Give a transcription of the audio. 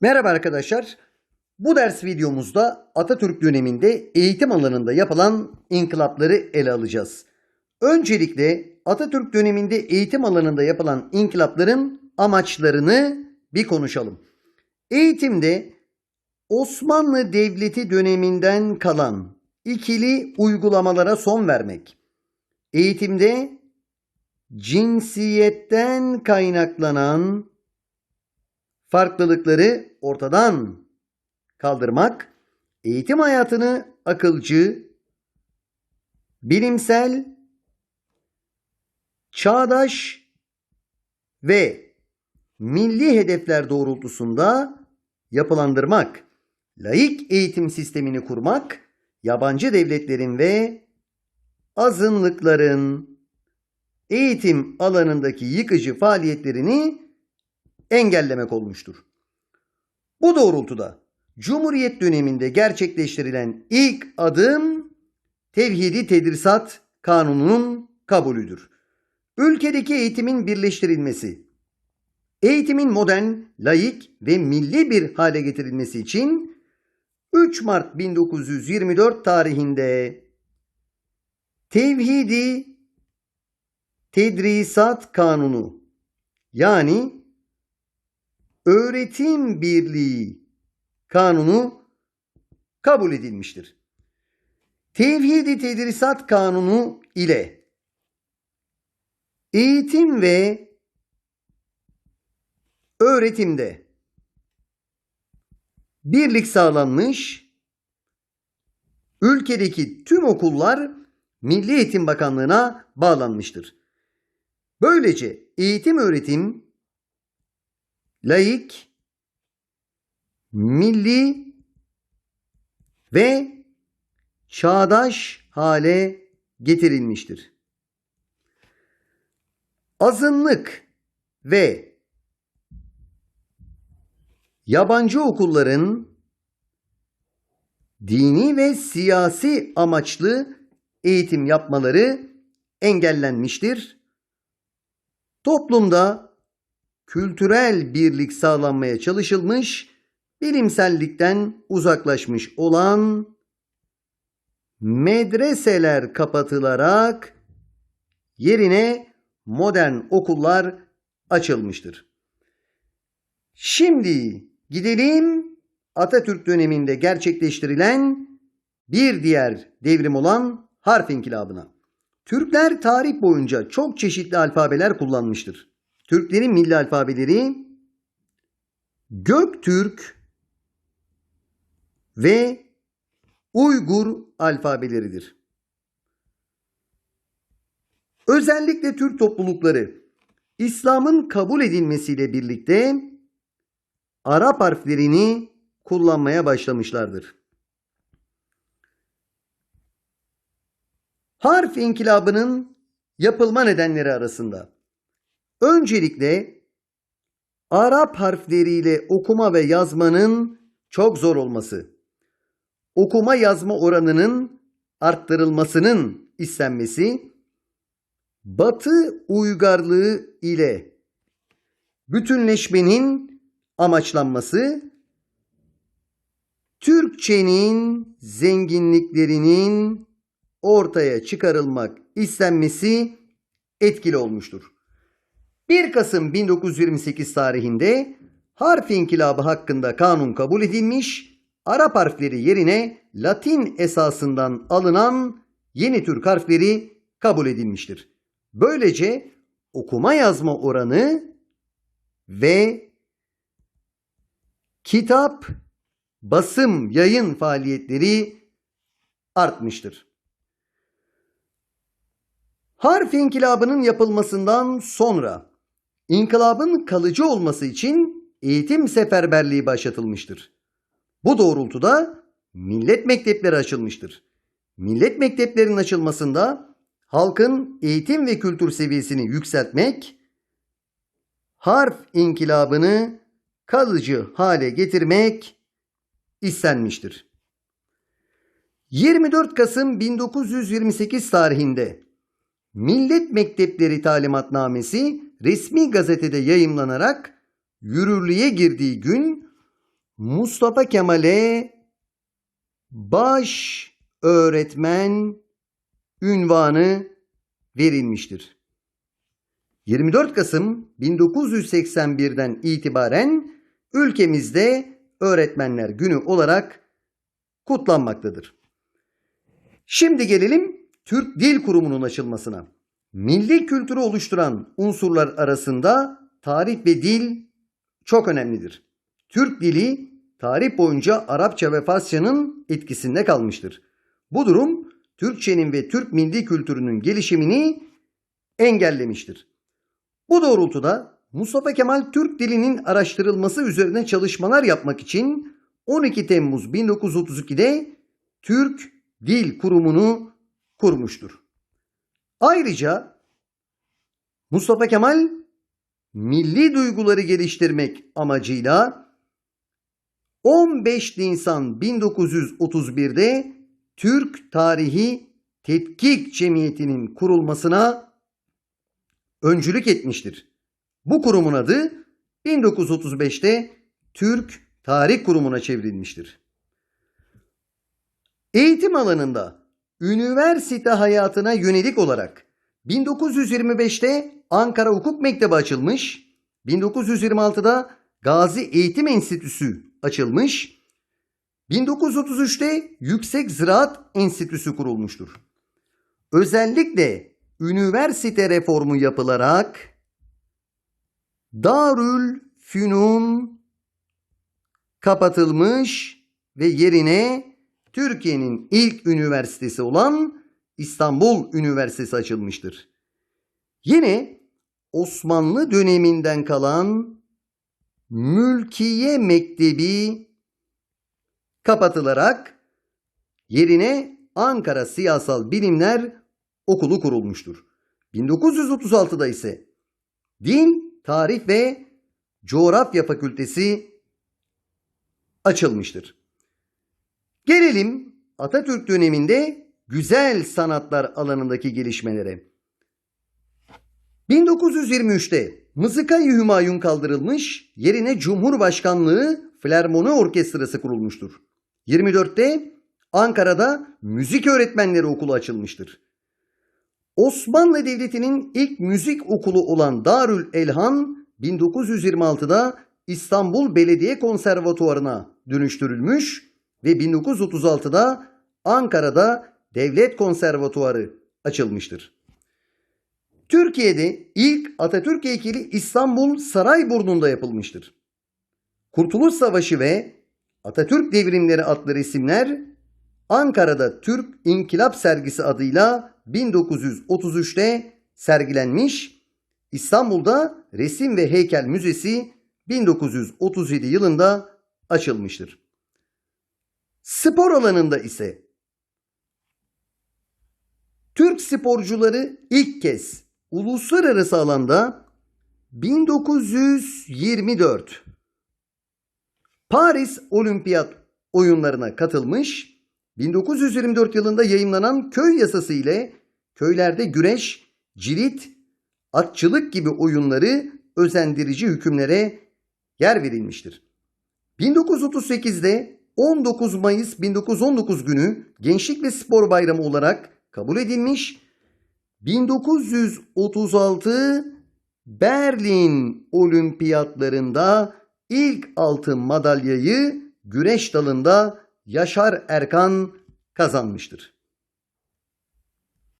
Merhaba arkadaşlar. Bu ders videomuzda Atatürk döneminde eğitim alanında yapılan inkılapları ele alacağız. Öncelikle Atatürk döneminde eğitim alanında yapılan inkılapların amaçlarını bir konuşalım. Eğitimde Osmanlı Devleti döneminden kalan ikili uygulamalara son vermek. Eğitimde cinsiyetten kaynaklanan farklılıkları ortadan kaldırmak, eğitim hayatını akılcı, bilimsel, çağdaş ve milli hedefler doğrultusunda yapılandırmak, laik eğitim sistemini kurmak, yabancı devletlerin ve azınlıkların eğitim alanındaki yıkıcı faaliyetlerini engellemek olmuştur. Bu doğrultuda Cumhuriyet döneminde gerçekleştirilen ilk adım Tevhidi Tedrisat Kanunu'nun kabulüdür. Ülkedeki eğitimin birleştirilmesi, eğitimin modern, laik ve milli bir hale getirilmesi için 3 Mart 1924 tarihinde Tevhidi Tedrisat Kanunu yani Öğretim Birliği Kanunu kabul edilmiştir. Tevhidi Tedrisat Kanunu ile eğitim ve öğretimde birlik sağlanmış, ülkedeki tüm okullar Milli Eğitim Bakanlığı'na bağlanmıştır. Böylece eğitim öğretim laik, milli ve çağdaş hale getirilmiştir. Azınlık ve yabancı okulların dini ve siyasi amaçlı eğitim yapmaları engellenmiştir. Toplumda kültürel birlik sağlanmaya çalışılmış, bilimsellikten uzaklaşmış olan medreseler kapatılarak yerine modern okullar açılmıştır. Şimdi gidelim Atatürk döneminde gerçekleştirilen bir diğer devrim olan harf inkılabına. Türkler tarih boyunca çok çeşitli alfabeler kullanmıştır. Türklerin milli alfabeleri Göktürk ve Uygur alfabeleridir. Özellikle Türk toplulukları İslam'ın kabul edilmesiyle birlikte Arap harflerini kullanmaya başlamışlardır. Harf inkılabının yapılma nedenleri arasında öncelikle Arap harfleriyle okuma ve yazmanın çok zor olması, okuma yazma oranının arttırılmasının istenmesi, Batı uygarlığı ile bütünleşmenin amaçlanması, Türkçenin zenginliklerinin ortaya çıkarılmak istenmesi etkili olmuştur. 1 Kasım 1928 tarihinde harf inkılabı hakkında kanun kabul edilmiş, Arap harfleri yerine Latin esasından alınan yeni Türk harfleri kabul edilmiştir. Böylece okuma yazma oranı ve kitap, basım, yayın faaliyetleri artmıştır. Harf inkılabının yapılmasından sonra inkılabın kalıcı olması için eğitim seferberliği başlatılmıştır. Bu doğrultuda millet mektepleri açılmıştır. Millet mekteplerinin açılmasında halkın eğitim ve kültür seviyesini yükseltmek, harf inkılabını kalıcı hale getirmek istenmiştir. 24 Kasım 1928 tarihinde Millet Mektepleri Talimatnamesi resmi gazetede yayımlanarak yürürlüğe girdiği gün Mustafa Kemal'e baş öğretmen ünvanı verilmiştir. 24 Kasım 1981'den itibaren ülkemizde Öğretmenler Günü olarak kutlanmaktadır. Şimdi gelelim Türk Dil Kurumu'nun açılmasına. Milli kültürü oluşturan unsurlar arasında tarih ve dil çok önemlidir. Türk dili tarih boyunca Arapça ve Farsçanın etkisinde kalmıştır. Bu durum Türkçenin ve Türk milli kültürünün gelişimini engellemiştir. Bu doğrultuda Mustafa Kemal Türk dilinin araştırılması üzerine çalışmalar yapmak için 12 Temmuz 1932'de Türk Dil Kurumu'nu kurmuştur. Ayrıca Mustafa Kemal milli duyguları geliştirmek amacıyla 15 Nisan 1931'de Türk Tarihi Tetkik Cemiyeti'nin kurulmasına öncülük etmiştir. Bu kurumun adı 1935'te Türk Tarih Kurumu'na çevrilmiştir. Eğitim alanında üniversite hayatına yönelik olarak 1925'te Ankara Hukuk Mektebi açılmış, 1926'da Gazi Eğitim Enstitüsü açılmış, 1933'te Yüksek Ziraat Enstitüsü kurulmuştur. Özellikle üniversite reformu yapılarak Darül Fünun kapatılmış ve yerine Türkiye'nin ilk üniversitesi olan İstanbul Üniversitesi açılmıştır. Yine Osmanlı döneminden kalan Mülkiye Mektebi kapatılarak yerine Ankara Siyasal Bilimler Okulu kurulmuştur. 1936'da ise Din, Tarih ve Coğrafya Fakültesi açılmıştır. Gelelim Atatürk döneminde güzel sanatlar alanındaki gelişmelere. 1923'te Mızıkayı Hümayun kaldırılmış, yerine Cumhurbaşkanlığı Flermoni Orkestrası kurulmuştur. 24'te Ankara'da Müzik Öğretmenleri Okulu açılmıştır. Osmanlı Devleti'nin ilk müzik okulu olan Darül Elhan 1926'da İstanbul Belediye Konservatuvarı'na dönüştürülmüş ve 1936'da Ankara'da Devlet Konservatuvarı açılmıştır. Türkiye'de ilk Atatürk heykeli İstanbul Sarayburnu'nda yapılmıştır. Kurtuluş Savaşı ve Atatürk Devrimleri adlı resimler Ankara'da Türk İnkılap Sergisi adıyla 1933'te sergilenmiş, İstanbul'da Resim ve Heykel Müzesi 1937 yılında açılmıştır. Spor alanında ise Türk sporcuları ilk kez uluslararası alanda 1924 Paris Olimpiyat oyunlarına katılmış, 1924 yılında yayımlanan köy yasası ile köylerde güreş, cirit, atçılık gibi oyunları özendirici hükümlere yer verilmiştir. 1938'de 19 Mayıs 1919 günü Gençlik ve Spor Bayramı olarak kabul edilmiş. 1936 Berlin Olimpiyatlarında ilk altın madalyayı güreş dalında Yaşar Erkan kazanmıştır.